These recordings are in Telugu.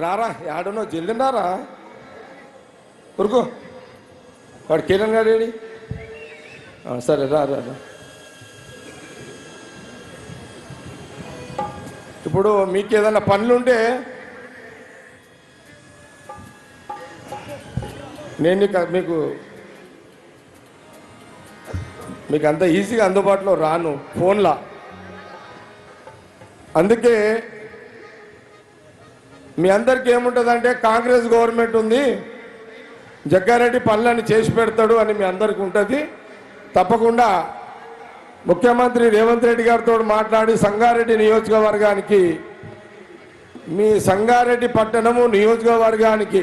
రారా ఆడనో జల్దినారా ఉరుకు. వాడు కిరణ్ గారు ఏడి? సరే రా రా ఇప్పుడు మీకు ఏదైనా పనులు ఉంటే నేను మీకు మీకు అంత ఈజీగా అందుబాటులో రాను ఫోన్లా. అందుకే మీ అందరికీ ఏముంటుందంటే కాంగ్రెస్ గవర్నమెంట్ ఉంది. జగ్గారెడ్డి పనులని చేసి పెడతాడు అని మీ అందరికీ ఉంటుంది. తప్పకుండా ముఖ్యమంత్రి రేవంత్ రెడ్డి గారితో మాట్లాడి సంగారెడ్డి నియోజకవర్గానికి మీ సంగారెడ్డి పట్టణము నియోజకవర్గానికి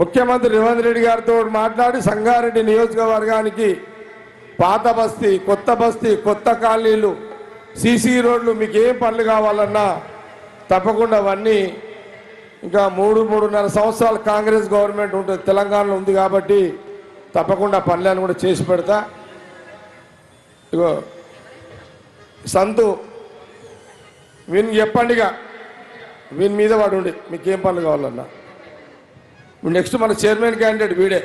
ముఖ్యమంత్రి రేవంత్ రెడ్డి గారితో మాట్లాడి సంగారెడ్డి నియోజకవర్గానికి పాత బస్తీ కొత్త బస్తీ కొత్త కాలనీలు సీసీ రోడ్లు మీకు ఏం పనులు కావాలన్నా తప్పకుండా అవన్నీ ఇంకా మూడు మూడున్నర సంవత్సరాలు కాంగ్రెస్ గవర్నమెంట్ ఉంటుంది తెలంగాణలో ఉంది కాబట్టి తప్పకుండా పనులను కూడా చేసి పెడతా. ఇగో సంతు వీని చెప్పండిగా. వీని మీద వాడు ఉండి మీకు ఏం పనులు కావాలన్నా. నెక్స్ట్ మన చైర్మన్ క్యాండిడేట్ వీడే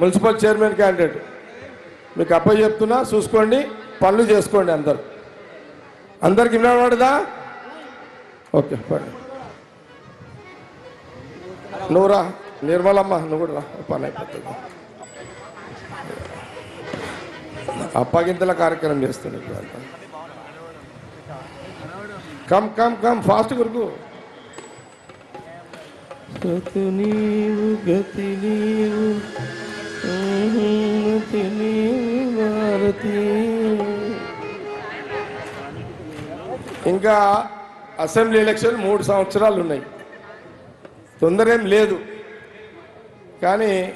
మున్సిపల్ చైర్మన్ క్యాండిడేట్ మీకు అప్పయ్య చెప్తున్నా చూసుకోండి పనులు చేసుకోండి అందరు. అందరికి వినబడదా? ఓకే పని నువ్వురా నిర్మలమ్మ నువ్వు కూడా రా పని అయిపోతుంది. అప్పగింతల కార్యక్రమం చేస్తుంది ఇప్పుడు. కమ్ కమ్ కమ్ ఫాస్ట్ గురుకు. నీవు గతి నీవు గతి నీవు భారతి ఇంకా అసెంబ్లీ ఎలక్షన్ మూడు సంవత్సరాలు ఉన్నాయి. తొందర ఏం లేదు. కానీ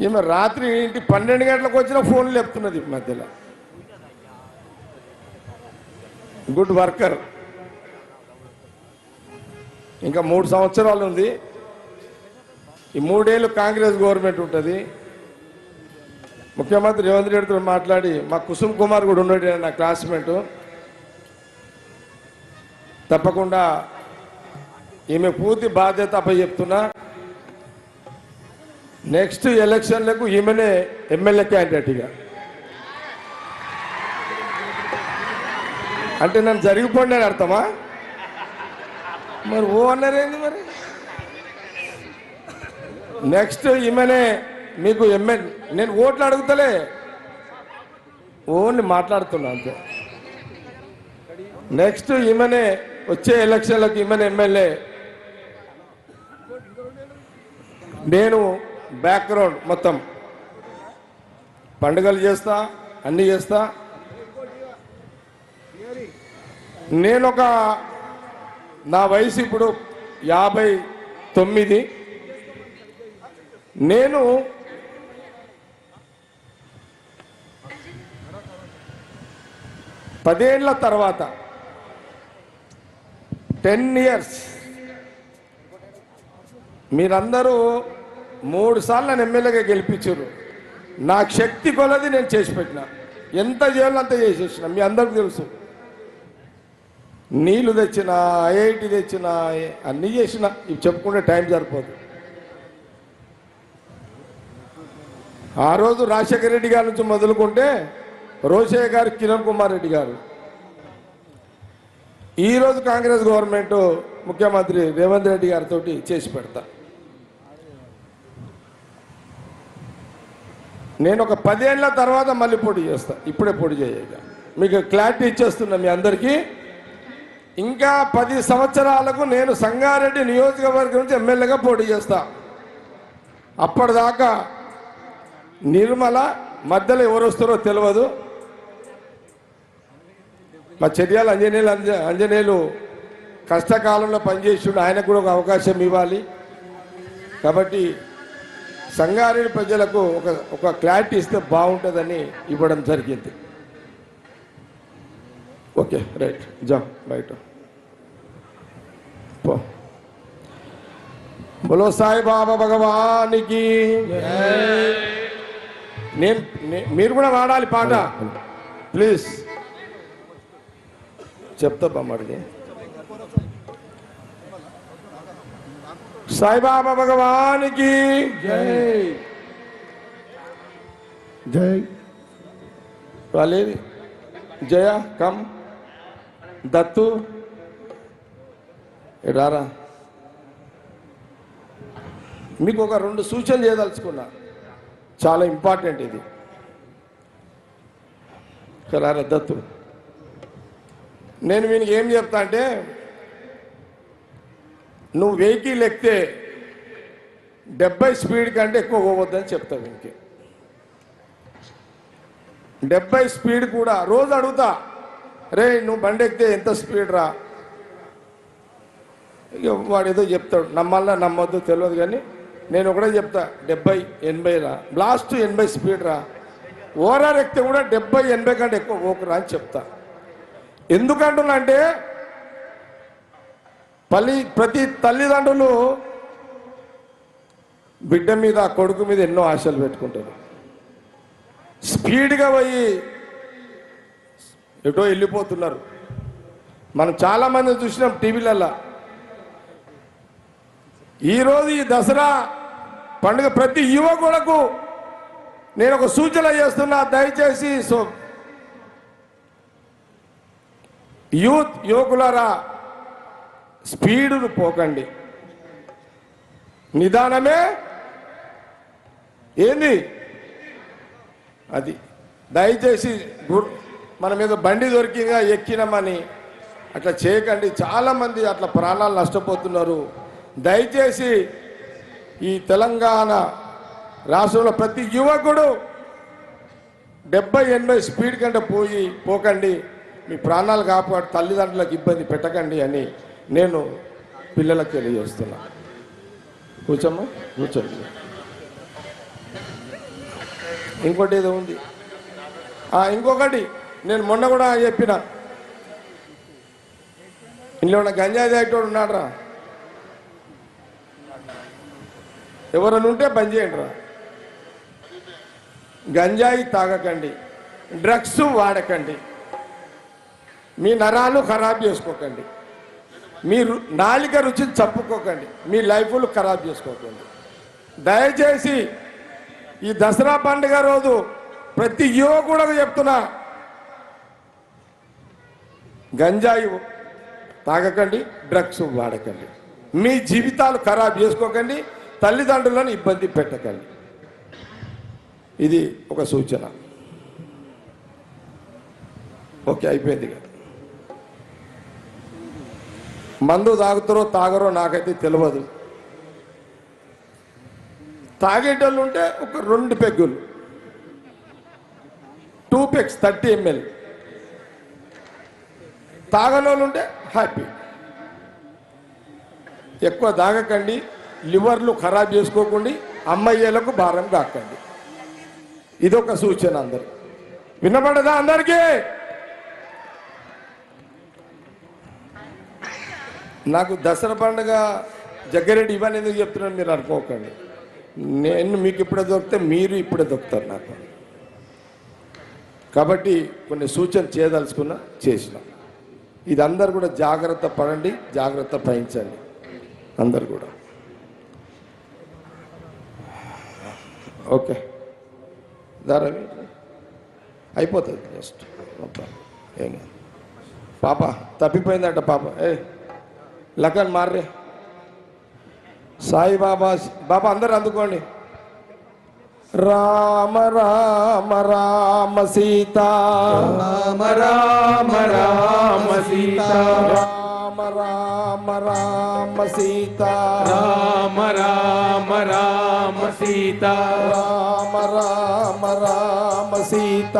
ఈమె రాత్రి ఇంటి పన్నెండు గంటలకు వచ్చిన ఫోన్లు చెప్తున్నది ఈ మధ్యలో. Good worker. ఇంకా మూడు సంవత్సరాలు ఉంది. ఈ మూడేళ్ళు కాంగ్రెస్ గవర్నమెంట్ ఉంటుంది. ముఖ్యమంత్రి రేవంత్ రెడ్డితో మాట్లాడి మా కుసుమ్ కుమార్ కూడా ఉన్నాడు నా క్లాస్మేటు. తప్పకుండా ఈమె పూర్తి బాధ్యత అప్ప చెప్తున్నా. నెక్స్ట్ ఎలక్షన్లకు ఈమెనే ఎమ్మెల్యే క్యాండిడేట్గా అంటే నన్ను జరిగిపోండి అని అర్థమా? మరి ఓ అన్నారేంది మరి? నెక్స్ట్ ఈమెనే మీకు ఎమ్మెల్ నేను ఓట్లు అడుగుతలే. ఓన్లీ మాట్లాడుతున్నా అంతే. నెక్స్ట్ ఈమెనే వచ్చే ఎలక్షన్లకు ఇమ్మని ఎమ్మెల్యే. నేను బ్యాక్గ్రౌండ్ మొత్తం. పండుగలు చేస్తా అన్నీ చేస్తా. నేను ఒక నా వయసు ఇప్పుడు యాభై తొమ్మిది. నేను పదేళ్ళ తర్వాత టెన్ ఇయర్స్. మీరందరూ మూడు సార్లు నన్ను ఎమ్మెల్యేగా గెలిపించారు నాకు శక్తి కొలది నేను చేసి పెట్టిన. ఎంత చేయాలో అంత చేసేసిన మీ అందరికి తెలుసు. నీళ్ళు తెచ్చిన ఐఐటి తెచ్చిన అన్నీ చేసిన. ఇవి చెప్పుకుంటే టైం సరిపోదు. ఆ రోజు రాజశేఖర రెడ్డి గారి నుంచి మొదలుకుంటే రోషయ్య గారు కిరణ్ కుమార్ రెడ్డి గారు. ఈరోజు కాంగ్రెస్ గవర్నమెంట్ ముఖ్యమంత్రి రేవంత్ రెడ్డి గారితో చేసి పెడతా. నేను ఒక పదేళ్ళ తర్వాత మళ్ళీ పోటీ చేస్తా. ఇప్పుడే పోటీ చేయక. మీకు క్లారిటీ ఇచ్చేస్తున్నా మీ అందరికీ. ఇంకా పది సంవత్సరాలకు నేను సంగారెడ్డి నియోజకవర్గం నుంచి ఎమ్మెల్యేగా పోటీ చేస్తా. అప్పటిదాకా నిర్మల మధ్యలో ఎవరు వస్తారో తెలియదు. మా చర్యాల అంజనేయులు అంజ అంజనేయులు కష్టకాలంలో పనిచేసిండు ఆయనకు కూడా ఒక అవకాశం ఇవ్వాలి. కాబట్టి సంగారెడ్డి ప్రజలకు ఒక ఒక క్లారిటీ ఇస్తే బాగుంటుందని ఇవ్వడం జరిగింది. Okay right. జా బయట. పో. బోలో సాయిబాబా భగవానికి. నేను మీరు కూడా వాడాలి పాట. ప్లీజ్. చెప్తా సాయిబాబా భగవానికి జై. జై వాళ్ళేది? జయ కమ్ దత్తు. రారా. మీకు ఒక రెండు సూచనలు చేయదలుచుకున్నా. చాలా ఇంపార్టెంట్ ఇది. రారా దత్తు. నేను వీనికి ఏం చెప్తా అంటే నువ్వు వెహికల్ ఎక్కితే డెబ్బై స్పీడ్ కంటే ఎక్కువ పోవద్దని చెప్తా వీనికి. డెబ్బై స్పీడ్ కూడా రోజు అడుగుతా రే నువ్వు బండి ఎక్కితే ఎంత స్పీడ్ రా? ఇక వాడు ఏదో చెప్తాడు నమ్మాలా నమ్మొద్దు తెలియదు కానీ నేను ఒకటే చెప్తా డెబ్బై ఎనభై రా. లాస్ట్ ఎనభై స్పీడ్ రా. ఓవరాల్ ఎక్కితే కూడా డెబ్బై ఎనభై కంటే ఎక్కువ పోకురా అని చెప్తా. ఎందుకంటున్నా అంటే పల్లి ప్రతి తల్లిదండ్రులు బిడ్డ మీద కొడుకు మీద ఎన్నో ఆశలు పెట్టుకుంటారు. స్పీడ్గా పోయి ఎటో వెళ్ళిపోతున్నారు. మనం చాలామంది చూసినాం టీవీలల్లో. ఈరోజు ఈ దసరా పండుగ ప్రతి యువకులకు నేను ఒక సూచన చేస్తున్నా దయచేసి సో యూత్ యువకులరా స్పీడును పోకండి. నిదానమే. ఏంది? అది దయచేసి మన మీద బండి దొరికిగా ఎక్కినామని అట్లా చేయకండి. చాలామంది అట్లా ప్రాణాలు నష్టపోతున్నారు. దయచేసి ఈ తెలంగాణ రాష్ట్రంలో ప్రతి యువకుడు డెబ్బై ఎనభై స్పీడ్ కంటే పోయి పోకండి. మీ ప్రాణాలు కాపాడు తల్లిదండ్రులకు ఇబ్బంది పెట్టకండి అని నేను పిల్లలకు తెలియజేస్తున్నా. కూర్చోమ్మా కూర్చోండి. ఇంకోటి ఏదో ఉంది. ఇంకొకటి నేను మొన్న కూడా చెప్పిన. ఇంట్లో ఉన్న గంజాయి తాగేటోడు ఉన్నాడు ఎవరైనా ఉంటే బంద్ చేయండి రా గంజాయి తాగకండి డ్రగ్స్ వాడకండి. మీ నరాలు ఖరాబ్ చేసుకోకండి. మీరు నాలిక రుచిని చప్పుకోకండి మీ లైఫ్లు ఖరాబ్ చేసుకోకండి. దయచేసి ఈ దసరా పండుగ రోజు ప్రతి యువకులకు చెప్తున్నా గంజాయి తాగకండి డ్రగ్స్ వాడకండి. మీ జీవితాలు ఖరాబ్ చేసుకోకండి తల్లిదండ్రులను ఇబ్బంది పెట్టకండి. ఇది ఒక సూచన. ఓకే అయిపోయింది కదా. మందు తాగుతారో తాగరో నాకైతే తెలియదు తాగేటోళ్ళు ఉంటే ఒక రెండు పెగ్గులు. టూ పెగ్స్ థర్టీ ఎంఎల్ తాగనోళ్ళు ఉంటే హ్యాపీ ఎక్కువ తాగకండి లివర్లు ఖరాబ్ చేసుకోకండి అమ్మయ్యలకు భారం కాకండి. ఇదొక సూచన అందరు. వినపడదా అందరికీ? నాకు దసరా పండుగ జగ్గారెడ్డి ఇవన్నీ ఎందుకు చెప్తున్నాను మీరు అనుకోకండి. నేను మీకు ఇప్పుడే దొరికితే మీరు ఇప్పుడే దొరుకుతారు నాకు. కాబట్టి కొన్ని సూచన చేయదలుచుకున్నా చేసిన. ఇది అందరు కూడా జాగ్రత్త పడండి జాగ్రత్త పయించండి అందరు కూడా. ఓకే. దారవి అయిపోతుంది జస్ట్. ఏం పాప తప్పిపోయిందట పాప. ఏ లగన్ మార్రే. సాయి బాబా బాబా అందరు అందుకోండి. రామ రామ రామ సీత. రామ రామ రామ సీత. రామ రామ రామ సీత. రామ రామ రామ సీత. రామ రామ రామ సీత.